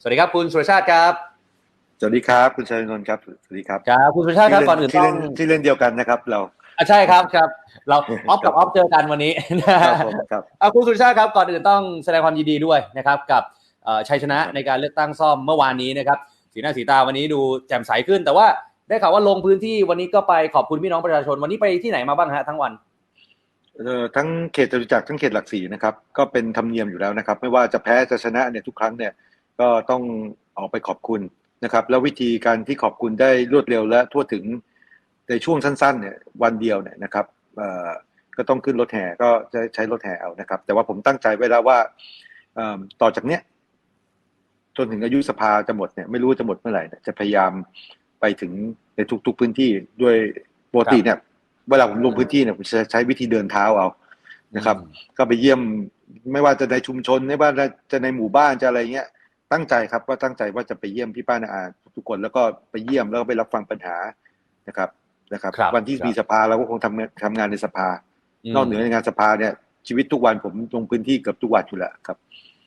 สวัสดีครับคุณสุรชาติครับ สวัสดีครับคุณชัยนนท์ครับสวัสดีครับครับคุณสุรชาติครับก่อนอื่นที่ต้อเล่งนที่เล่นเดียวกันนะครับ เราอะใช่ครับครับ เราออฟกับออฟเจอกันวันนี้ครับผมครับเอาคุณสุรชาติครับก่อนอื่นต้องแสดงความยินดีด้วยนะครับกับเอ่อชัยชนะในการเลือกตั้งซ่อมเมื่อวานนี้นะครับสีหน้าสีตาวันนี้ดูแจ่มใสขึ้น แต่ว่าได้ข่าวว่าลงพื้นที่วันนี้ก็ไปขอบคุณพี่น้องประชาชน วันนี้ไปที่ไหนมาบ้างฮะทั้งวันเอ่อทั้งเขตจตุจักรทั้งเขตหลักสี่นะครับ ก็เป็นธรรมเนียมอยู่แล้วนะครับ ไม่ว่าจะแพ้จะชนะเนี่ยทุกครั้งเนี่ย ก็ต้องออกไปขอบคุณนะครับ แล้ววิธีการที่ขอบคุณได้รวดเร็วและทั่วถึงในช่วงสั้นๆเนี่ยวันเดียวเนี่ยนะครับเอ่อก็ต้องขึ้นรถแห่ก็จะใช้รถแห่เอานะครับ แต่ว่าผมตั้งใจไว้แล้วว่าเอิ่มต่อจากเนี้ยจนถึงอายุสภาจะหมดเนี่ยไม่รู้ว่าจะหมดเมื่อไหร่เนี่ยจะพยายามไปถึงในทุก ๆพื้นที่ด้วยปกติเนี่ยเวลาผมลงพื้นที่เนี่ยผมจะใช้วิธีเดินเท้าเอานะครับ ก็ไปเยี่ยมไม่ว่าจะในชุมชนไม่ว่าจะในหมู่บ้านจะอะไรเงี้ย ตั้งใจครับว่าตั้งใจว่าจะไปเยี่ยมพี่ป้านาอาทุกคนแล้วก็ไปเยี่ยมแล้วก็ไปรับฟังปัญหานะครับนะครับครับวันที่ครับมีสภาเราก็คงทำทำงานในสภา นอกเหนือในงานสภาเนี่ยชีวิตทุกวันผมลงพื้นที่เกือบทุกวันอยู่แล้วครับ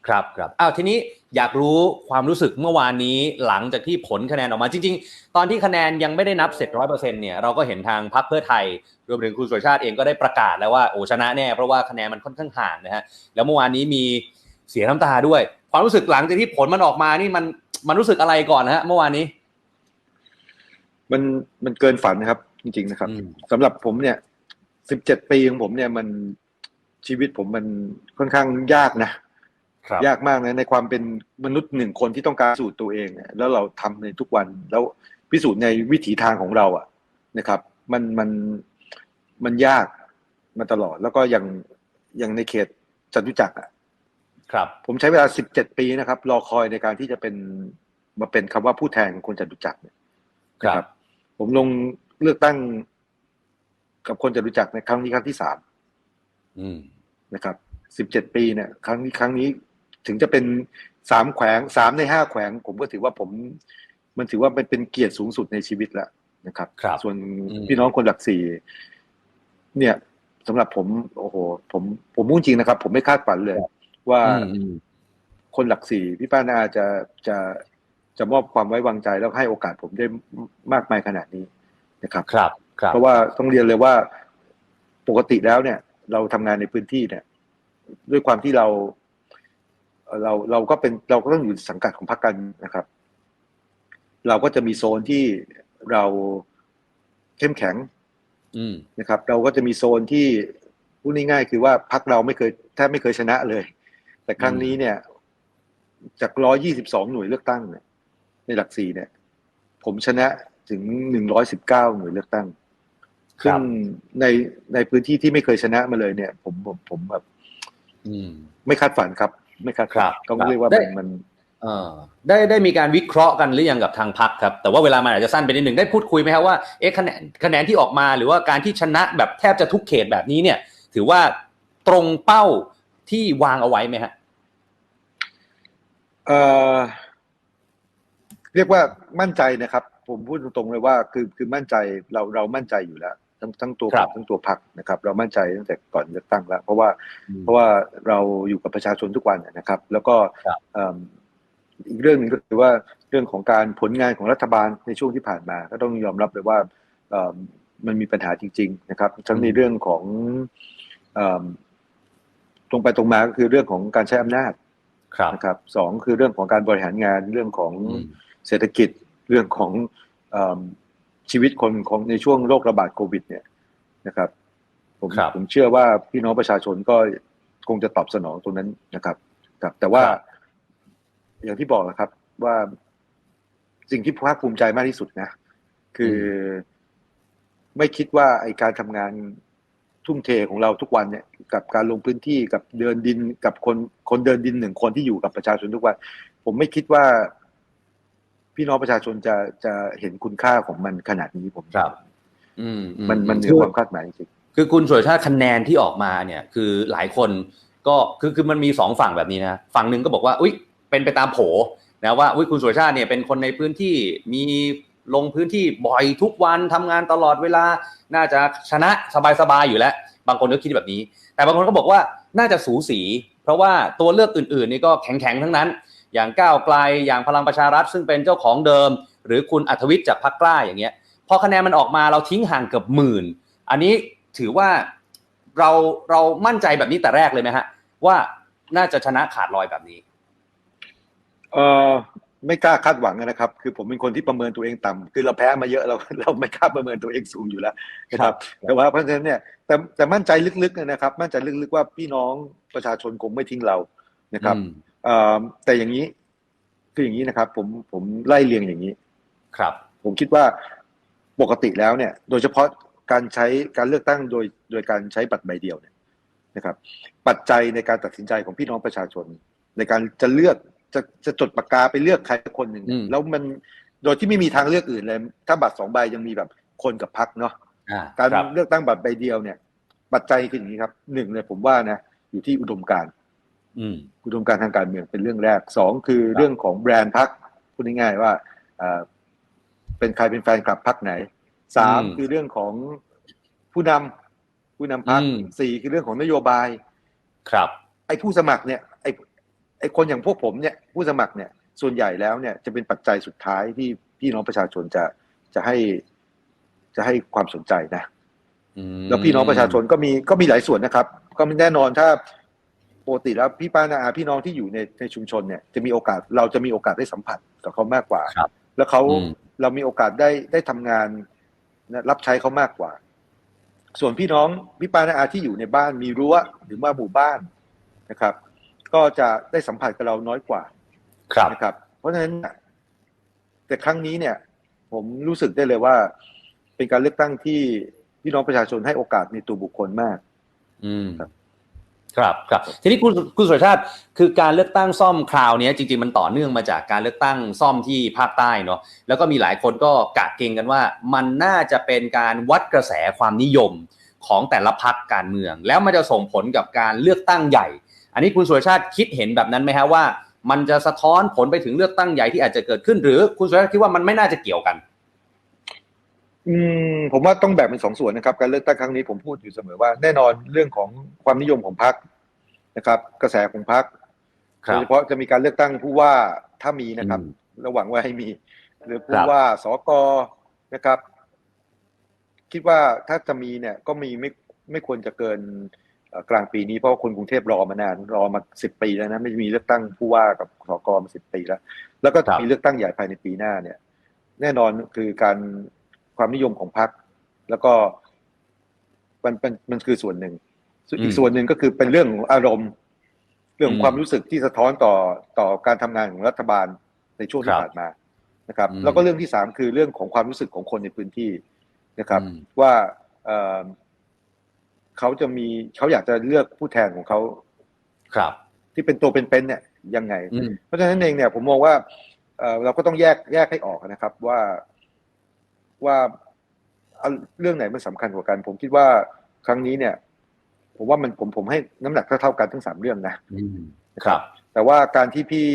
ครับครับอ้าวทีนี้อยากรู้ความรู้สึกเมื่อวานนี้หลังจากที่ผลคะแนนออกมาจริง ๆ ตอนที่คะแนนยังไม่ได้นับเสร็จร้อยเปอร์เซ็นต์เนี่ยเราก็เห็นทางพรรคเพื่อไทยรวมถึงคุณสุรชาติเองก็ได้ประกาศแล้วว่าโอ้ชนะแน่เพราะว่าคะแนนมันค่อนข้างห่างนะฮะแล้วเมื่อวานนี้มีเสียน้ำตาด้วย ความรู้สึกหลังจากที่ผลมันออกมานี่มันมันรู้สึกอะไรก่อนนะฮะ เมื่อวานนี้ มันมันเกินฝันนะครับ จริง ๆ นะครับอืมสำหรับผมเนี่ยสิบเจ็ดปีของผมเนี่ยมันชีวิตผมมันค่อนข้างยากนะครับยากมากนะในความเป็นมนุษย์หนึ่งคนที่ต้องการพิสูจน์ตัวเองเนี่ยแล้วเราทำในทุกวัน แล้วพิสูจน์ในวิถีทางของเราอะนะครับ มันมันมันยากมาตลอด แล้วก็อย่างอย่างในเขตจตุจักรอะ ครับ ผมใช้เวลาสิบเจ็ดปีนะครับ รอคอยในการที่จะเป็นมาเป็นคำว่าผู้แทนของคนจตุจักรเนี่ยครันะบผมลงเลือกตั้งกับคนจตุจักรในครั้งนี้ครั้งที่สามอืมนะครับสิบเจ็ดปีเนี่ย ครั้งนี้ครั้งนี้ถึงจะเป็นสามแขวงสามในห้าแขวง ผมก็ถือว่าผม มันถือว่าเป็นเป็นเกียรติสูงสุดในชีวิตแล้วนะครับครับส่วนอืมพี่น้องคนหลักสี่เนี่ยสำหรับผม โอ้โห ผมผมพูดจริงนะครับ ผมไม่คาดฝันเลย ว่าอืมอืมคนหลักสี่พี่ป้านาจะจะจะมอบความไว้วางใจแล้วให้โอกาสผมได้มากมายขนาดนี้นะครับ ครับครับเพราะว่าต้องเรียนเลยว่าปกติแล้วเนี่ย เราทำงานในพื้นที่เนี่ย ด้วยความที่เราเอ่อเราเราก็เป็นเราก็ต้องอยู่สังกัดของพรรคการเมืองนะครับ เราก็จะมีโซนที่เราเข้มแข็งอืมนะครับ เราก็จะมีโซนที่พูดง่ายๆคือว่าพรรคเราไม่เคยแทบไม่เคยชนะเลย แต่ครั้งนี้เนี่ย จากร้อยี่สิบสองหน่วยเลือกตั้งเนี่ย ในหลักสี่เนี่ย ผมชนะถึงหนึ่งร้อยสิบเก้าหน่วยเลือกตั้งครัซึ่งบในในพื้นที่ที่ไม่เคยชนะมาเลยเนี่ย ผมผมผมแบบอืมไม่คาดฝันครับ ไม่คาดครัฝันบต้องครับเรียกว่าได้มันมันเอ่อได้ได้มีการวิเคราะห์กันหรือยังกับทางพักครับ แต่ว่าเวลามันอาจจะสั้นไปนิดหนึ่งได้พูดคุยไหมครับว่าเอ๊ะคะแนนคะแนนที่ออกมาหรือว่าการที่ชนะแบบแทบจะทุกเขตแบบนี้เนี่ย ถือว่าตรงเป้า ที่วางเอาไว้ไหมฮะเอ่อเรียกว่ามั่นใจนะครับ ผมพูดตรงๆเลยว่า คือคือมั่นใจเราเรามั่นใจอยู่แล้ว ทั้งทั้งตัวครัผบมทั้งตัวพักนะครับ เรามั่นใจตั้งแต่ก่อนเลือกตั้งแล้ว เพราะว่าอืมเพราะว่าเราอยู่กับประชาชนทุกวันนะครับ แล้วก็ครับเอิ่มอีกเรื่องหนึ่งก็คือว่าเรื่องของการผลงานของรัฐบาลในช่วงที่ผ่านมา ก็ต้องยอมรับเลยว่าเอิ่มมันมีปัญหาจริง ๆ นะครับ ทั้งในเรื่องของเอิ่ม ตรงไปตรงมาก็คือเรื่องของการใช้อำนาจครับนะครับสองคือเรื่องของการบริหารงานเรื่องของอืมเศรษฐกิจเรื่องของเอิ่มชีวิตคนของในช่วงโรคระบาดโควิด เนี่ยนะครับผมครับผมเชื่อว่าพี่น้องประชาชนก็คงจะตอบสนองตรงนั้นนะครับครับแต่ว่าครับอย่างที่บอกนะครับว่าสิ่งที่ภาคภูมิใจมากที่สุดนะ คืออไม่คิดว่าไอการทำงาน ทุ่มเทของเราทุกวันเนี่ยกับการลงพื้นที่กับเดินดินกับคนคนเดินดินหนึ่งคนที่อยู่กับประชาชนทุกวัน ผมไม่คิดว่า พี่น้องประชาชนจะจะเห็นคุณค่าของมันขนาดนี้ผมครับ อืมอืมันมันเหนือความคาดหมายจริงคือคุณสุรชาติคะแนนที่ออกมาเนี่ย คือหลายคนก็คือคือมันมีสองฝั่งแบบนี้นะฝั่งหนึ่งก็บอกว่า อุ้ยเป็นไปตามโผนะว่าอุ้ยคุณสุรชาติเนี่ยเป็นคนในพื้นที่มี ลงพื้นที่บ่อยทุกวันทำงานตลอดเวลา น่าจะชนะสบายๆอยู่แล้ว บางคนก็คิดแบบนี้ แต่บางคนก็บอกว่าน่าจะสูสี เพราะว่าตัวเลือกอื่นๆนี่ก็แข็งๆทั้งนั้น อย่างก้าวไกลอย่างพลังประชารัฐ ซึ่งเป็นเจ้าของเดิม หรือคุณอัธวิทย์จากพรรคกล้าอย่างเงี้ยพอคะแนนมันออกมาเราทิ้งห่างเกือบหมื่น อันนี้ถือว่าเราเรามั่นใจแบบนี้แต่แรกเลยไหมฮะ ว่าน่าจะชนะขาดลอยแบบนี้ เออ ไม่กล้าคาดหวังนะครับ คือผมเป็นคนที่ประเมินตัวเองต่ำคือเราแพ้มาเยอะเราเราไม่กล้าประเมินตัวเองสูงอยู่แล้วนะครับ แต่ว่าเพราะฉะนั้นเนี่ยแต่แต่มั่นใจลึกๆนะครับ มั่นใจลึกๆว่าพี่น้องประชาชนคงไม่ทิ้งเรานะครับอืมเอ่อแต่อย่างนี้คืออย่างนี้นะครับ ผมผมไล่เรียงอย่างนี้ ครับ ผมคิดว่าปกติแล้วเนี่ย โดยเฉพาะการใช้การเลือกตั้งโดยโดยการใช้บัตรใบเดียวเนี่ยนะครับ ปัจจัยในการตัดสินใจของพี่น้องประชาชน ในการจะเลือก จะจะจดปากกาไปเลือกใครสักคนหนึ่งอืมแล้วมันโดยที่ไม่มีทางเลือกอื่นเลย ถ้าบัตรสองใบยังมีแบบคนกับพักเนาะอ่าการครับเลือกตั้งบัตรใบเดียวเนี่ย ปัจจัยคืออย่างนี้ครับหนึ่งเลยผมว่านะอยู่ที่อุดมการณ์อืมอุดมการณ์ทางการเมืองเป็นเรื่องแรกสองคือเรื่องของแบรนด์พักพูดง่ายๆว่าเอ่อเป็นใครเป็นแฟนคลับพักไหนสามอืมคือเรื่องของผู้นำผู้นำพักอืมสี่คือเรื่องของนโยบาย ครับ ไอ้ผู้สมัครเนี่ยไอ้ ไอ้คนอย่างพวกผมเนี่ยผู้สมัครเนี่ยส่วนใหญ่แล้วเนี่ยจะเป็นปัจจัยสุดท้ายที่พี่น้องประชาชนจะจะให้จะให้ความสนใจนะอืมแล้วพี่น้องประชาชนก็มีก็มีหลายส่วนนะครับ ก็มีแน่นอนถ้าปกติแล้วพี่ป้านาอาพี่น้องที่อยู่ในในชุมชนเนี่ยจะมีโอกาสเราจะมีโอกาสได้สัมผัสกับเขามากกว่าครับแล้วเขาอืมเรามีโอกาสได้ได้ทำงานนะรับใช้เขามากกว่า ส่วนพี่น้องพี่ป้านาอาที่อยู่ในบ้านมีรั้วหรือว่าหมู่บ้านนะครับ ก็จะได้สัมผัสกับเราน้อยกว่าครับนะครับ เพราะฉะนั้นแต่ครั้งนี้เนี่ย ผมรู้สึกได้เลยว่า เป็นการเลือกตั้งที่พี่น้องประชาชนให้โอกาสในตัวบุคคลมาก อืมครับครับครับทีนี้คุณคุณสุรชาติคือการเลือกตั้งซ่อมคราวเนี้ยจริงๆมันต่อเนื่องมาจากการเลือกตั้งซ่อมที่ภาคใต้เนาะแล้วก็มีหลายคนก็กะเกรงกันว่า มันน่าจะเป็นการวัดกระแสความนิยมของแต่ละพักการเมือง แล้วมันจะส่งผลกับการเลือกตั้งใหญ่ อันนี้คุณสุรชาติคิดเห็นแบบนั้นไหมฮะว่า มันจะสะท้อนผลไปถึงเลือกตั้งใหญ่ที่อาจจะเกิดขึ้น หรือคุณสุรชาติคิดว่ามันไม่น่าจะเกี่ยวกัน อืมผมว่าต้องแบ่งเป็นสองส่วนนะครับ การเลือกตั้งครั้งนี้ผมพูดอยู่เสมอว่าแน่นอนเรื่องของความนิยมของพรรคนะครับ กระแสของพรรคครัโดบยเฉพาะจะมีการเลือกตั้งผู้ว่าถ้ามีนะครับอืมระหวังว่าให้มี หรือคผู้รับว่าสกนะครับ คิดว่าถ้าจะมีเนี่ย ก็มีไม่ไม่ควรจะเกินเอ่อ กลางปีนี้เพราะว่าคนกรุงเทพรอมานานรอมาสิบปีแล้วนะไม่มีเลือกตั้งผู้ว่ากับสกมาสิบปีแล้ว แล้วก็ครับมีเลือกตั้งใหญ่ภายในปีหน้าเนี่ย แน่นอนคือการความนิยมของพรรคแล้วก็มันเป็นมันคือส่วนหนึ่งส่วนอีอืกมส่วนหนึ่งก็คือเป็นเรื่องของอารมณ์ เรื่องขออืงมความรู้สึกที่สะท้อนต่อต่อการทำงานของรัฐบาลในช่วงที่ครับผ่านมานะครับอืมแล้วก็เรื่องที่สามคือเรื่องของความรู้สึกของคนในพื้นที่นะครับอืมว่า เอ่อเขาจะมีเขาอยากจะเลือกผู้แทนของเขาครับ ที่เป็นตัวเป็นๆเนี่ยยังไงอืมเพราะฉะนั้นเองเนี่ยผมมองว่าเอ่อเราก็ต้องแยกแยกให้ออกนะครับว่าว่าเอาเรื่องไหนมันสำคัญกว่ากัน ผมคิดว่าครั้งนี้เนี่ย ผมว่ามันผมผมให้น้ำหนักเท่าๆกันทั้งสามเรื่องนะอืมครับ แต่ว่าการที่พี่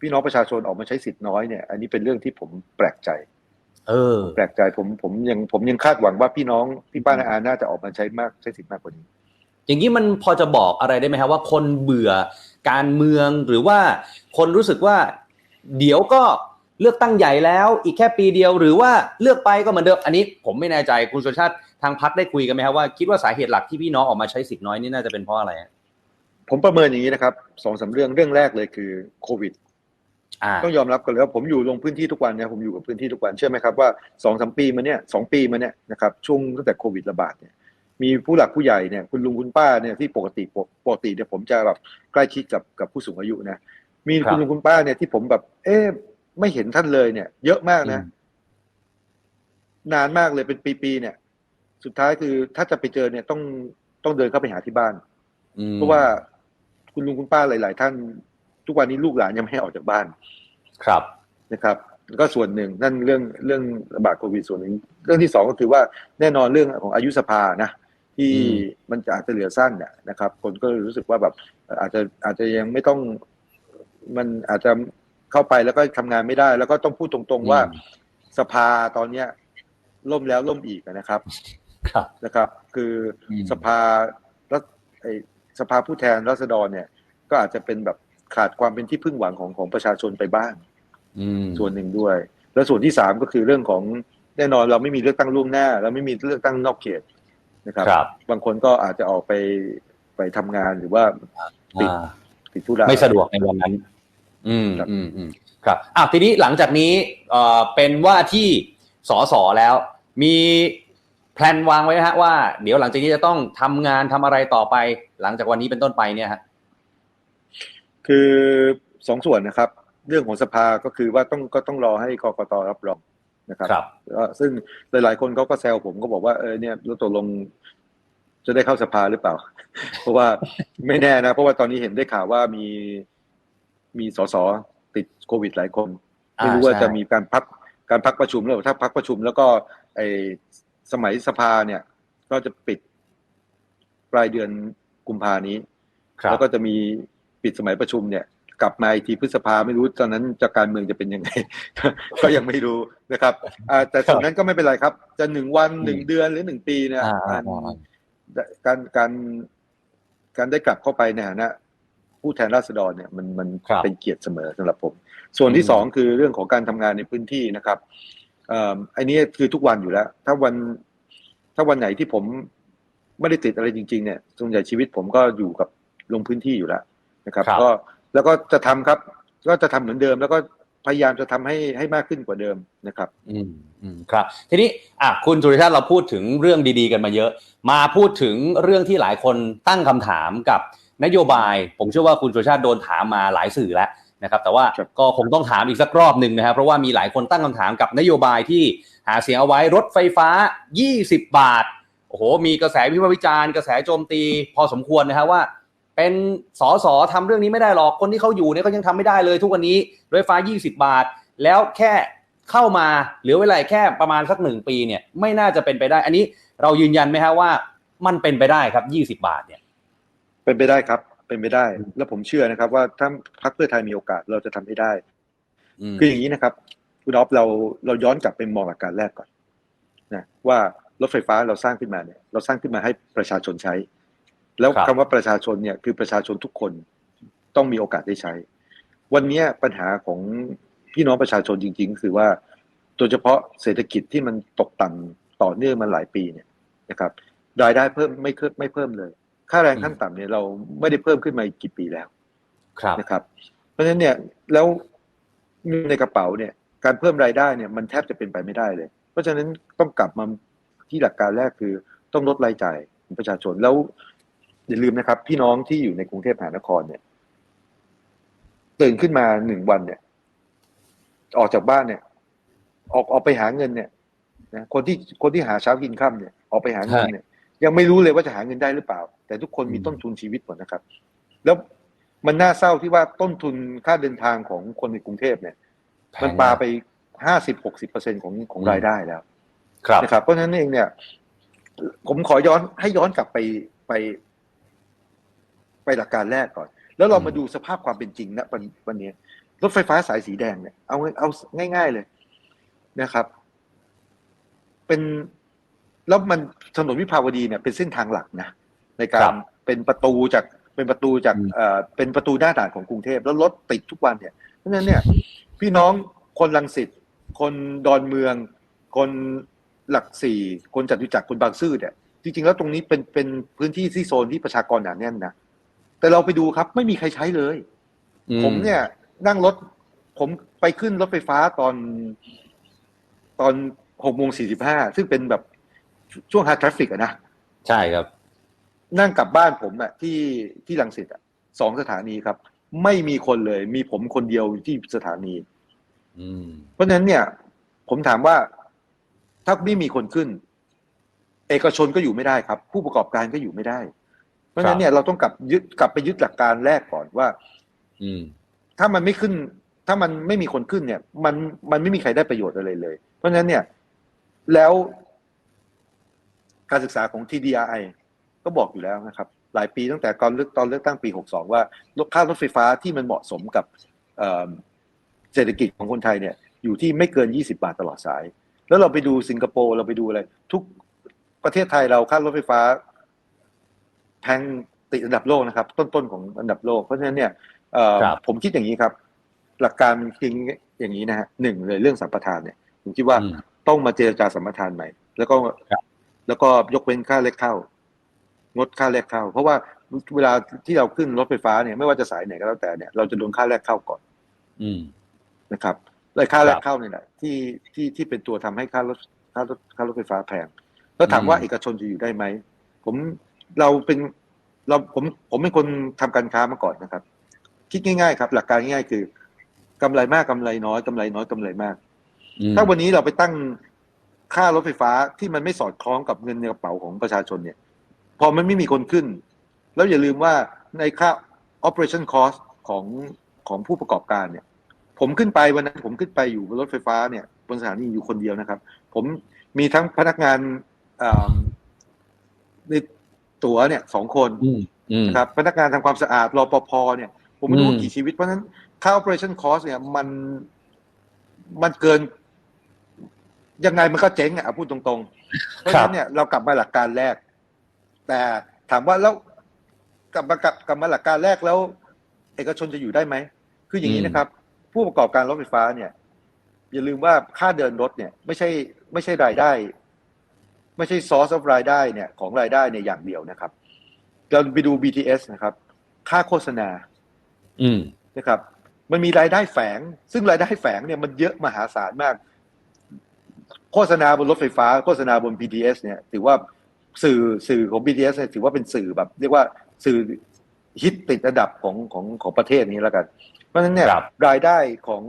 พี่น้องประชาชนออกมาใช้สิทธิ์น้อยเนี่ย อันนี้เป็นเรื่องที่ผมแปลกใจ เออ แปลกใจผมผมยังผมยังคาดหวังว่าพี่น้องพี่ป้านาอาน่าจะออกมาใช้มากใช้สิทธิ์มากกว่านี้ อย่างนี้มันพอจะบอกอะไรได้ไหมครับว่าคนเบื่อการเมืองหรือว่าคนรู้สึกว่า เดี๋ยวก็เลือกตั้งใหญ่แล้วอีกแค่ปีเดียวหรือว่าเลือกไปก็เหมือนเดิมอันนี้ ผมไม่แน่ใจคุณสุชาติทางพักได้คุยกันไหมครับว่าคิดว่าสาเหตุหลักที่พี่น้องออกมาใช้สิทธิ์น้อยนี่น่าจะเป็นเพราะอะไรฮะผมประเมินอย่างนี้นะครับสองสามเรื่องเรื่องแรกเลยคือโควิดอ่า ต้องยอมรับกันเลยว่าผมอยู่ลงพื้นที่ทุกวันเนี่ยผมอยู่กับพื้นที่ทุกวันเชื่อไหมครับว่าสองสามปีมาเนี่ยสองปีมาเนี่ยนะครับช่วงตั้งแต่โควิดระบาดเนี่ยมีผู้หลักผู้ใหญ่เนี่ยคุณลุงคุณป้าเนี่ยที่ปกติปกปกติเนี่ยผมจะแบบใกล้ชิดกับกับผู้สูงอายุนะมีครับคุณลุงคุณป้าเนี่ยที่ผมแบบ เอ๊ะไม่เห็นท่านเลยเนี่ย เยอะมากนะอืมนานมากเลยเป็นปีๆเนี่ย สุดท้ายคือถ้าจะไปเจอเนี่ยต้องต้องเดินเข้าไปหาที่บ้านอืมเพราะว่าคุณลุงคุณป้าหลาย ๆ ท่าน ทุกวันนี้ลูกหลานยังไม่ให้ออกจากบ้าน ครับนะครับแล้วก็ส่วนหนึ่งนั่นเรื่องเรื่องระบาดโควิดส่วนหนึ่งเรื่องที่สองก็คือว่าแน่นอนเรื่องของอายุสภานะที่อืมมันจะอาจจะเหลือสั้นเนี่ยนะครับ คนก็รู้สึกว่าแบบเอ่ออาจจะอาจจะยังไม่ต้อง มันอาจจะเข้าไปแล้วก็ทำงานไม่ได้ แล้วก็ต้องพูดตรงๆว่าสภาตอนเนี้ยล่มแล้วล่มอีกนะครับ ครับนะครับ คืออมสภารัฐไอ้สภาผู้แทนราษฎรเนี่ย ก็อาจจะเป็นแบบ ขาดความเป็นที่พึ่งหวังของของประชาชนไปบ้างอืมส่วนหนึ่งด้วย แล้วส่วนที่สามก็คือเรื่องของแน่นอนเราไม่มีเลือกตั้งล่วงหน้า เราไม่มีเลือกตั้งนอกเขตนะครับครับบางคนก็อาจจะออกไปไปทำงานหรือว่าติดอ่าติดธุระไม่สะดวกในวันนั้น อืมครับอืมอืมครับอะทีนี้หลังจากนี้เอ่อเป็นว่าที่สสแล้ว มีแพลนวางไว้ไหมฮะว่า เดี๋ยวหลังจากนี้จะต้องทำงานทำอะไรต่อไป หลังจากวันนี้เป็นต้นไปเนี่ยฮะ คือสองส่วนนะครับ เรื่องของสภาก็คือว่าต้องก็ต้องรอให้กกตรับรองนะครับครับก็ซึ่งหลายๆคนเขาก็แซวผมก็บอกว่าเออเนี่ยแล้วตกลงจะได้เข้าสภาหรือเปล่า เพราะว่าไม่แน่นะ เพราะว่าตอนนี้เห็นได้ข่าวว่ามีมีสสติดโควิดหลายคนไม่รู้ว่าอ่าใช่จะมีการพักการพักประชุมหรือเปล่าถ้าพักประชุม แล้วก็ไอสมัยสภาเนี่ย ก็จะปิดปลายเดือนกุมภานี้ครับแล้วก็จะมี ปิดสมัยประชุมเนี่ย กลับมาอีกทีพฤษภาไม่รู้ตอนนั้นจะการเมืองจะเป็นยังไง ก็ยังไม่รู้นะครับอ่าแต่ส่วนนั้นก็ไม่เป็นไรครับ จะหนึ่งวันหนึ่งเดือนหรือหนึ่งปีเนี่ยอ่าอ่ามันอ่าการการการได้กลับเข้าไปในฐานะผู้แทนราษฎรเนี่ยมันมันครับเป็นเกียรติเสมอสำหรับผม ส่วนที่อืมสองคือเรื่องของการทำงานในพื้นที่นะครับเอ่ออันนี้คือทุกวันอยู่แล้ว ถ้าวันถ้าวันไหนที่ผมไม่ได้ติดอะไรจริง ๆ เนี่ยส่วนใหญ่ชีวิตผมก็อยู่กับลงพื้นที่อยู่แล้ว นะครับครับ ก็แล้วก็จะทำครับ ก็จะทำเหมือนเดิม แล้วก็พยายามจะทำให้ให้มากขึ้นกว่าเดิมนะครับ อืมอืมครับ ทีนี้อะคุณสุริชาติเราพูดถึงเรื่องดีๆกันมาเยอะ มาพูดถึงเรื่องที่หลายคนตั้งคำถามกับนโยบาย ผมเชื่อว่าคุณสุริชาติโดนถามมาหลายสื่อแล้วนะครับ แต่ว่าครับก็คงต้องถามอีกสักรอบหนึ่งนะครับ เพราะว่ามีหลายคนตั้งคำถามกับนโยบายที่หาเสียงเอาไว้รถไฟฟ้า 20 บาทโอ้โหมีกระแสวิพากษ์วิจารณ์กระแสโจมตี พอสมควรนะครับว่า เป็นสอสอทำเรื่องนี้ไม่ได้หรอกคนที่เขาอยู่เนี่ยเขายังทำไม่ได้เลย ทุกวันนี้รถไฟฟ้า 20 บาท แล้วแค่เข้ามาเหลือเวลาแค่ประมาณสักหนึ่งปีเนี่ยไม่น่าจะเป็นไปได้ อันนี้เรายืนยันไหมฮะว่ามันเป็นไปได้ครับ 20 บาทเนี่ย เป็นไปได้ครับ เป็นไปได้อืมแล้วผมเชื่อนะครับ ว่าถ้าพรรคเพื่อไทยมีโอกาสเราจะทำให้ได้อืมคืออย่างนี้นะครับคุณอ๊อฟเราเราย้อนกลับไปมองหลักการแรกก่อนนะว่ารถไฟฟ้าเราสร้างขึ้นมาเนี่ยเราสร้างขึ้นมาให้ประชาชนใช้ แล้วครับคำว่าประชาชนเนี่ยคือประชาชนทุกคนต้องมีโอกาสได้ใช้ วันเนี้ยปัญหาของพี่น้องประชาชนจริง ๆ คือว่าโดยเฉพาะเศรษฐกิจที่มันตกต่ำต่อเนื่องมาหลายปีเนี่ยนะครับรายได้เพิ่มไม่เพิ่มไม่เพิ่มเลย ค่าแรงขั้นต่ำเนี่ยเราไม่ได้เพิ่มขึ้นมาอีกกี่ปีแล้วครับนะครับ เพราะฉะนั้นเนี่ยแล้วเงินในกระเป๋าเนี่ย การเพิ่มรายได้เนี่ยมันแทบจะเป็นไปไม่ได้เลย เพราะฉะนั้นต้องกลับมาที่หลักการแรกคือต้องลดรายจ่ายของประชาชนแล้ว อย่าลืมนะครับ พี่น้องที่อยู่ในกรุงเทพมหานครเนี่ย ตื่นขึ้นมาหนึ่งวันเนี่ย ออกจากบ้านเนี่ย ออกออกไปหาเงินเนี่ยนะคนที่คนที่หาเช้ากินค่ำเนี่ย ออกไปหาเงินเนี่ย ยังไม่รู้เลยว่าจะหาเงินได้หรือเปล่า แต่ทุกคนมีอืมต้นทุนชีวิตหมดนะครับ แล้วมันน่าเศร้าที่ว่าต้นทุนค่าเดินทางของคนในกรุงเทพเนี่ย มันปาไปห้าสิบหกสิบเปอร์เซ็นของของรายได้แล้ว ครับนะครับ เพราะฉะนั้นเองเนี่ย ผมขอย้อนให้ย้อนกลับไปไป ไปหลักการแรกก่อน แล้วเราอืมมาดูสภาพความเป็นจริงณวันวันนี้รถไฟฟ้าสายสีแดงเนี่ยเอาเอาง่าย ๆเลยนะครับ เป็นแล้วมันถนนวิภาวดีเนี่ยเป็นเส้นทางหลักนะในกาครัรบเป็นประตูจากเป็นประตูจากอืมเอ่อเป็นประตูหน้าด่านของกรุงเทพแล้วรถติดทุกวันเนี่ยเพราะฉะนั้นเนี่ย พี่น้องคนลังสิตคนดอนเมือง คนหลักสี่คนจตุจักรคนบางซื่อเนี่ยจริงๆแล้วตรงนี้เป็นเป็นพื้นที่ที่โซนที่ประชากรหนาแน่นนะ แต่เราไปดูครับ ไม่มีใครใช้เลยอืผมเนี่ย นั่งรถ ผมไปขึ้นรถไฟฟ้าตอน ตอนหกโมงสี่สิบห้าซึ่งเป็นแบบช่วงฮาร์ทราฟิกอะนะ ใช่ครับ นั่งกลับบ้านผมอะที่ที่ลังสิตอะสองสถานีครับ ไม่มีคนเลย มีผมคนเดียวอยู่ที่สถานีอืมเพราะฉะนั้นเนี่ย ผมถามว่าถ้าไม่มีคนขึ้น เอกชนก็อยู่ไม่ได้ครับ ผู้ประกอบการก็อยู่ไม่ได้เพ ราะฉะนั้นเนี่ยเราต้องกลับยึดกลับไปยึดหลักการแรกก่อนว่า อืม ถ้ามันไม่ขึ้น ถ้ามันไม่มีคนขึ้นเนี่ย มันมันไม่มีใครได้ประโยชน์อะไรเลย เพราะฉะนั้นเนี่ย แล้วการศึกษาของ TDRI ก็บอกอยู่แล้วนะครับ หลายปีตั้งแต่ก่อนเลือกตอนเลือกตั้งปี 62 ว่าค่ารถไฟฟ้าที่มันเหมาะสมกับเอ่อเศรษฐกิจของคนไทยเนี่ย อยู่ที่ไม่เกิน 20 บาทตลอดสาย แล้วเราไปดูสิงคโปร์เราไปดูอะไร ทุกประเทศไทยเราค่ารถไฟฟ้า แพงติดอันดับโลกนะครับ ต้นๆของอันดับโลก เพราะฉะนั้นเนี่ยเอ่อครับผมคิดอย่างนี้ครับ หลักการมันคืออย่างนี้นะฮะหนึ่งเลยเรื่องสัมปทานเนี่ยผมคิดว่าอืมต้องมาเจรจาสัมปทานใหม่ แล้วก็ครับแล้วก็ยกเว้นค่าแรกเข้างดค่าแรกเข้า เพราะว่าเวลาที่เราขึ้นรถไฟฟ้าเนี่ยไม่ว่าจะสายไหนก็แล้วแต่เนี่ยเราจะโดนค่าแรกเข้าก่อน อืมนะครับและค่าแรคกรับเข้าเนี่ยแหละที่ที่ที่เป็นตัวทำให้ค่ารถค่ารถค่ารถไฟฟ้าแพงแล้วถามอืมว่าเอกชนจะอยู่ได้ไหมผม เราเป็นเราผมผมเป็นคนทำการค้ามาก่อนนะครับ คิดง่ายๆครับ หลักการง่ายๆคือกำไรมากกำไรน้อยกำไรน้อยกำไรมากอืมถ้าวันนี้เราไปตั้งค่ารถไฟฟ้าที่มันไม่สอดคล้องกับเงินในกระเป๋าของประชาชนเนี่ย พอมันไม่มีคนขึ้น แล้วอย่าลืมว่าในค่า operation cost ของของผู้ประกอบการเนี่ย ผมขึ้นไปวันนั้นผมขึ้นไปอยู่บนรถไฟฟ้าเนี่ยบนสถานีอยู่คนเดียวนะครับ ผมมีทั้งพนักงานอ่าใน ตั๋วเนี่ยสองคนอืมอืมนะครับพนักงานทำความสะอาดรปภเนี่ย ผมไม่รู้อืมว่ากี่ชีวิต เพราะฉะนั้นค่า operation cost เนี่ยมันมันเกิน ยังไงมันก็เจ๊งอะเอาพูดตรงๆ เพราะฉะนั้นเนี่ยเรากลับมาหลักการแรก แต่ถามว่าแล้วกลับมากลับกลับมาหลักการแรกแล้ว เอกชนจะอยู่ได้ไหม คืออย่างนี้นะครับ ผู้ประกอบการรถไฟฟ้าเนี่ย อย่าลืมว่าค่าเดินรถเนี่ย ไม่ใช่ ไม่ใช่รายได้ ไม่ใช่ source of รายได้เนี่ยของรายได้เนี่ยอย่างเดียวนะครับ เราไปดู BTS นะครับ ค่าโฆษณา อืมนะครับ มันมีรายได้แฝง ซึ่งรายได้แฝงเนี่ยมันเยอะมหาศาลมาก โฆษณาบนรถไฟฟ้า โฆษณาบน BTS เนี่ย ถือว่าสื่อสื่อของ BTS เนี่ยถือว่าเป็นสื่อแบบ เรียกว่าสื่อฮิตติดอันดับของของของประเทศนี้แล้วกัน เพราะฉะนั้นเนี่ยครับรายได้ของ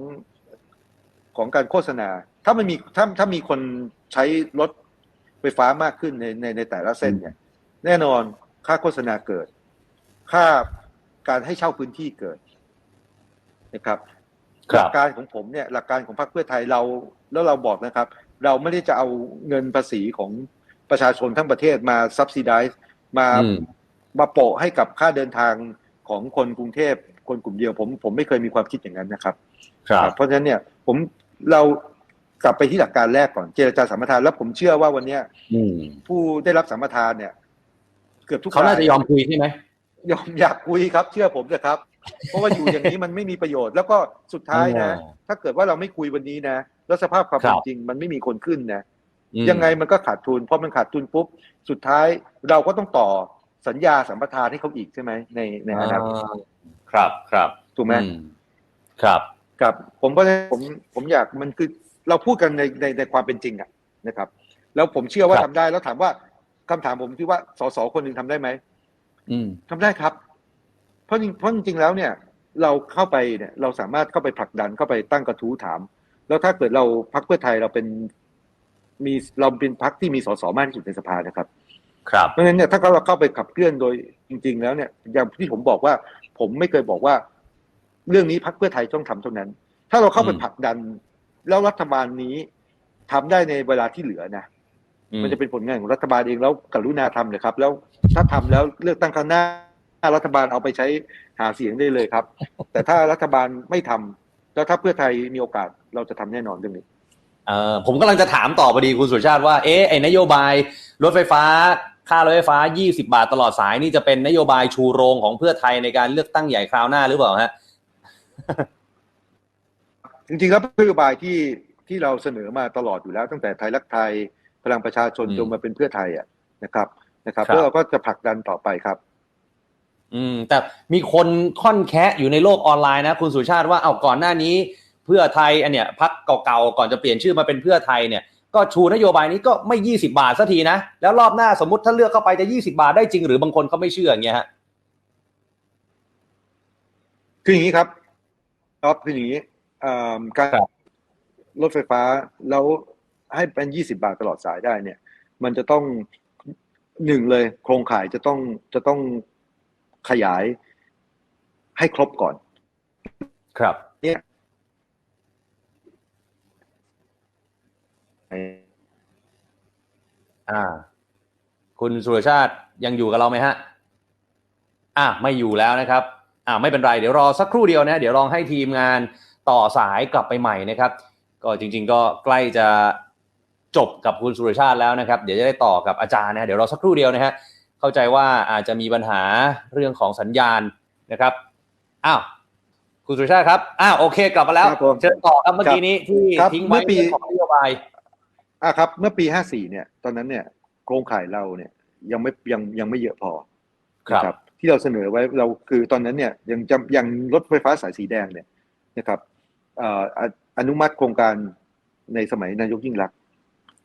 ของการโฆษณา ถ้ามันมีถ้าถ้ามีคนใช้รถไฟฟ้ามากขึ้นในในในแต่ละเส้นเนี่ย แน่นอนค่าโฆษณาเกิด ค่าการให้เช่าพื้นที่เกิดนะครับคหรัลับกการของผมเนี่ยหลักการของพรรคเพื่อไทยเราแล้วเราบอกนะครับ เราไม่ได้จะเอาเงินภาษีของประชาชนทั้งประเทศมาซับซิไดซ์มาอืมมาโปะให้กับค่าเดินทางของคนกรุงเทพคนกลุ่มเดียวผมผมไม่เคยมีความคิดอย่างนั้นนะครับ ครับ เพราะฉะนั้นเนี่ยผมเรา กลับไปที่หลักการแรกก่อนเจรจาสัมปทานแล้วผมเชื่อว่าวันเนี้ยอืมผู้ได้รับสัมปทานเนี่ย เกือบทุกเขาน่าจะรยอมคุยใช่ไหมยอมอยากคุยครับ เชื่อผมนะครับ เพราะว่าอยู่อย่างนี้มันไม่มีประโยชน์ แล้วก็สุดท้ายนะอ๋อถ้าเกิดว่าเราไม่คุยวันนี้นะแล้วสภาพความครัเป็นบจริง มันไม่มีคนขึ้นนะอืมยังไงมันก็ขาดทุนพอมันขาดทุนปุ๊บสุดท้ายเราก็ต้องต่อสัญญาสัมปทานให้เขาอีกใช่ไหมในในอนาคตอ่าครับครับถูกไหมอืครับ ครับผมก็เลยผมผมอยากมันคือ เราพูดกันในในในความเป็นจริงอะนะครับ แล้วผมเชื่อว่าครัทำบได้แล้วถามว่าคำถามผมที่ว่าสสคนหนึ่งทำได้ไหมอืม ทำได้ครับ เพราะจริงเพราะจริงๆแล้วเนี่ย เราเข้าไปเนี่ยเราสามารถเข้าไปผลักดันเข้าไปตั้งกระทู้ถาม แล้วถ้าเกิดเราพักเพื่อไทยเราเป็นมีเราเป็นพักที่มีสสมากที่สุดในสภานะครับ ครับ เพราะฉะนั้นเนี่ยถ้าเราเข้าไปขับเคลื่อนโดยจริง ๆ แล้วเนี่ยอย่างที่ผมบอกว่า ผมไม่เคยบอกว่า เรื่องนี้พักเพื่อไทยต้องทำเท่านั้น ถ้าเราเข้าไปอืม ผลักดัน แล้วรัฐบาลนี้ทำได้ในเวลาที่เหลือนะมันจะเป็นผลงานของรัฐบาลเองแล้วกรุณาทำเลยครับ แล้วถ้าทำแล้วเลือกตั้งครั้งหน้ารัฐบาลเอาไปใช้หาเสียงได้เลยครับ แต่ถ้ารัฐบาลไม่ทำแล้วถ้าเพื่อไทยมีโอกาสเราจะทำแน่นอนเรื่องนี้เอ่อผมกำลังจะถามต่อพอดีคุณสุชาติว่าเอ๊ะไอ้นโยบายรถไฟฟ้า ค่ารถไฟฟ้า 20 บาทตลอดสายนี่จะเป็นนโยบายชูโรงของเพื่อไทยในการเลือกตั้งใหญ่คราวหน้าหรือเปล่าฮะ จริงๆแล้วนโยบายที่ที่เราเสนอมาตลอดอยู่แล้ว ตั้งแต่ไทยรักไทยพลังประชาชนอืมจนมาเป็นเพื่อไทยอะนะครับนะครับครับแล้วเราก็จะผลักดันต่อไปครับ อืม แต่มีคนค่อนแคะอยู่ในโลกออนไลน์นะ คุณสุชาติว่าเอาก่อนหน้านี้ เพื่อไทยอันเนี้ยพักเก่าๆก่อนจะเปลี่ยนชื่อมาเป็นเพื่อไทยเนี่ยก็ชูนโยบายนี้ก็ไม่ 20 บาทสักทีนะ แล้วรอบหน้าสมมติถ้าเลือกเข้าไปจะ 20 บาทได้จริงหรือบางคนเขาไม่เชื่ออย่างเงี้ยฮะคืออย่างนี้ครับครับคืออย่างนี้เอ่อ การครับรถไฟฟ้าแล้วให้เป็นยี่สิบาทตลอดสายได้เนี่ย มันจะต้องหนึ่งเลยโครงข่ายจะต้องจะต้องขยายให้ครบก่อน ครับ เนี่ยอ่า คุณสุรชาติยังอยู่กับเราไหมฮะ อะไม่อยู่แล้วนะครับ อ่าไม่เป็นไร เดี๋ยวรอสักครู่เดียวนะ เดี๋ยวลองให้ทีมงาน ต่อสายกลับไปใหม่นะครับ ก็จริง ๆ ก็ใกล้จะจบกับคุณสุรชาติแล้วนะครับ เดี๋ยวจะได้ต่อกับอาจารย์นะเดี๋ยวรอสักครู่เดียวนะฮะเข้าใจว่าอาจจะมีปัญหาเรื่องของสัญญาณนะครับอ้าวคุณสุชาติครับอ้าวโอเคกลับมาแล้วครับผมเชิญต่อครับเมื่อกี้นี้ที่ครับทิ้งเมื่ไว้อปีเรื่องของนโยบายอะครับ เมื่อปีห้าสี่เนี่ย ตอนนั้นเนี่ยโครงข่ายเราเนี่ย ยังไม่ยังยังไม่เยอะพอครับนะที่เราเสนอไว้เราคือตอนนั้นเนี่ยยังจำยังรถไฟฟ้าสายสีแดงเนี่ยนะครับเอ่อออนุมัติโครงการในสมัยนายกยิ่งรักษณ์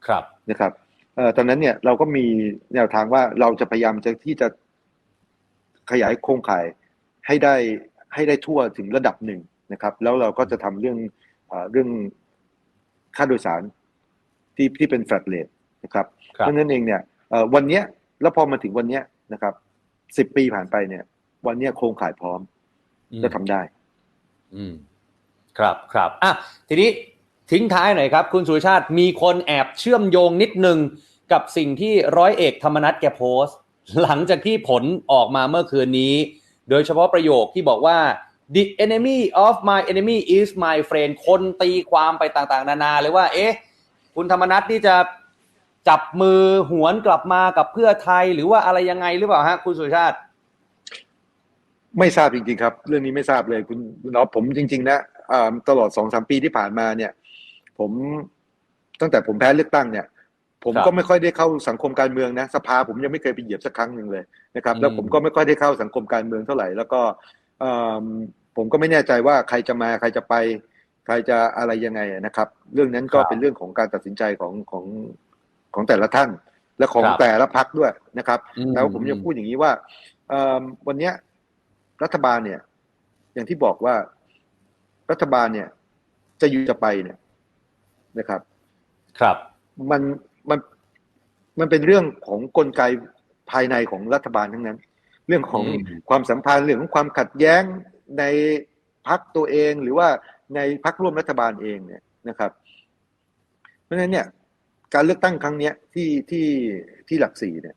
ครับนะครับเอ่อตอนนั้นเนี่ยเราก็มีแนวทางว่าเราจะพยายามจะที่จะขยายโครงข่ายให้ได้ให้ได้ทั่วถึงระดับหนึ่งนะครับ แล้วเราก็จะทำเรื่องเอ่อเรื่องค่าโดยสารที่ที่เป็นแฟลตเลทนะครับครัเพบราะฉะนั้นเองเนี่ยเอ่อวันเนี้ยแล้วพอมาถึงวันเนี้ยนะครับสิบปีผ่านไปเนี่ย วันเนี้ยโครงข่ายพร้อมอืมจะทำได้ อืม ครับครับอะทีนี้ทิ้งท้ายหน่อยครับ คุณสุชาติมีคนแอบเชื่อมโยงนิดนึงกับสิ่งที่ร้อยเอกธรรมนัฐแกโพสต์ หลังจากที่ผลออกมาเมื่อคืนนี้ โดยเฉพาะประโยคที่บอกว่า the enemy of my enemy is my friend คนตีความไปต่างๆ นานาเลยว่า เอ๊ะ คุณธรรมนัฐนี่จะจับมือหวนกลับมากับเพื่อไทยหรือว่าอะไรยังไงหรือเปล่าฮะคุณสุชาติ ไม่ทราบจริงๆครับ เรื่องนี้ไม่ทราบเลยคุณคุณอ๊อฟผมจริง ๆ นะ ตลอดสองสามปีที่ผ่านมาเนี่ย ผมตั้งแต่ผมแพ้เลือกตั้งเนี่ย ผมครับก็ไม่ค่อยได้เข้าสังคมการเมืองนะสภาผมยังไม่เคยไปเหยียบสักครั้งหนึ่งเลยนะครับ แล้วอืมผมก็ไม่ค่อยได้เข้าสังคมการเมืองเท่าไหร่ แล้วก็เอิ่มผมก็ไม่แน่ใจว่าใครจะมาใครจะไป ใครจะอะไรยังไงนะครับ เรื่องนั้นก็เป็นเรื่องของการตัดสินใจของของของแต่ละท่าน และของครับแต่ละพักด้วยนะครับอืมแต่ว่าผมจะพูดอย่างนี้ว่าเอิ่มวันเนี้ยรัฐบาลเนี่ย อย่างที่บอกว่า รัฐบาลเนี่ย จะอยู่จะไปเนี่ยนะครับ ครับ มันมันมันเป็นเรื่องของกลไกภายในของรัฐบาลทั้งนั้น เรื่องของอืมความสัมพันธ์เรื่องของความขัดแย้งในพักตัวเองหรือว่าในพักร่วมรัฐบาลเองเนี่ยนะครับ เพราะฉะนั้นเนี่ย การเลือกตั้งครั้งเนี้ยที่ที่ที่หลักสี่เนี่ย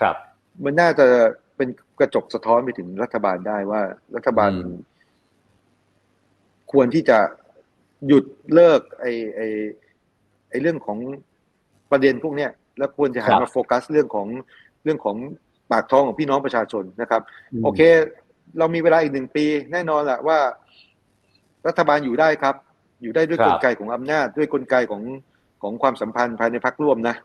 ครับ มันน่าจะเป็นกระจกสะท้อนไปถึงรัฐบาลได้ว่ารัฐบาลอืม ควรที่จะหยุดเลิกไอไอไอเรื่องของประเด็นพวกเนี้ยแล้วควรจะหันครับมาโฟกัสเรื่องของเรื่องของปากท้องของพี่น้องประชาชนนะครับ โอเค เรามีเวลาอีกหนึ่งปี แน่นอนแหละว่า รัฐบาลอยู่ได้ครับ อยู่ได้ด้วยครับกลไกของอำนาจด้วยกลไกของของความสัมพันธ์ภายในพักร่วมนะ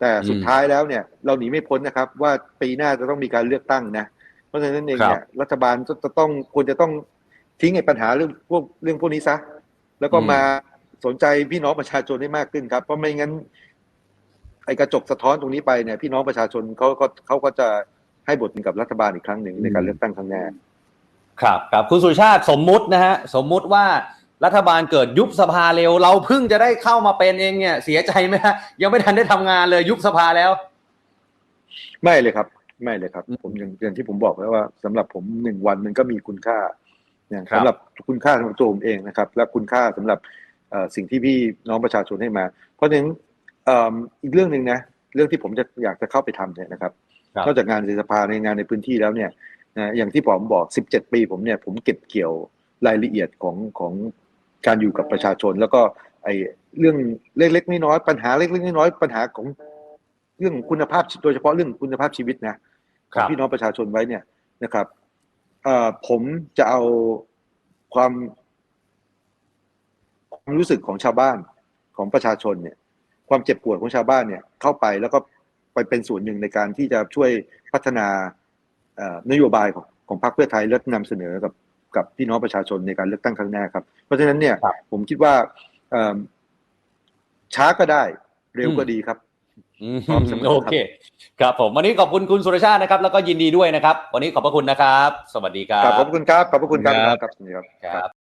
แต่สุดอืมท้ายแล้วเนี่ย เราหนีไม่พ้นนะครับ ว่าปีหน้าจะต้องมีการเลือกตั้งนะ เพราะฉะนั้นเองเนี่ยรัฐบาลจะต้องควรจะต้อง ทิ้งไอ้ปัญหาเรื่องพวกเรื่องพวกนี้ซะ แล้วก็อืมมาสนใจพี่น้องประชาชนให้มากขึ้นครับ เพราะไม่งั้น ไอ้กระจกสะท้อนตรงนี้ไปเนี่ย พี่น้องประชาชนเขาก็เขาก็จะให้บทเป็นกับรัฐบาลอีกครั้งหนึ่งในการเลือกตั้งครั้งหน้าครับครับคุณสุชาติสมมุตินะฮะสมมุติว่ารัฐบาลเกิดยุบสภาเร็ว เราเพิ่งจะได้เข้ามาเป็นเองเนี่ยเสียใจไหมฮะยังไม่ทันได้ทำงานเลยยุบสภาแล้ว ไม่เลยครับ ไม่เลยครับอืมผมอย่างอย่างที่ผมบอกแล้วว่าสำหรับผมหนึ่งวันมันก็มีคุณค่า เนี่ยครับสำหรับคุณค่าสำหรับตัวผมเองนะครับ และคุณค่าสำหรับเอ่อสิ่งที่พี่น้องประชาชนให้มา เพราะฉะนั้นเอิ่มอีกเรื่องหนึ่งนะเรื่องที่ผมจะอยากจะเข้าไปทำเนี่ยนะครับครับนอกจากงานในสภาในงานในพื้นที่แล้วเนี่ยนะอย่างที่ผมบอก 17 ปีผมเนี่ยผมเก็บเกี่ยวรายละเอียดของของการอยู่กับประชาชน แล้วก็ไอ้เรื่องเล็กๆน้อยๆปัญหาเล็กๆน้อยๆปัญหาของเรื่องคุณภาพโดยเฉพาะเรื่องคุณภาพชีวิตนะครับของพี่น้องประชาชนไว้เนี่ยนะครับ เอ่อผมจะเอาความความรู้สึกของชาวบ้านของประชาชนเนี่ย ความเจ็บปวดของชาวบ้านเนี่ย เข้าไปแล้วก็ไปเป็นส่วนหนึ่งในการที่จะช่วยพัฒนานโยบายของของพรรคเพื่อไทยและนำเสนอกับกับพี่น้องประชาชนในการเลือกตั้งครั้งหน้าครับ เพราะฉะนั้นเนี่ยผมคิดว่าช้าก็ได้เร็วก็ดีครับ พร้อมเสมอครับโอเคครับผมวันนี้ขอบคุณคุณสุรชาตินะครับ แล้วก็ยินดีด้วยนะครับ วันนี้ขอบพระคุณนะครับ สวัสดีครับขอบพระคุณครับขอบพระคุณครับครับครับสวัสดีครับครับ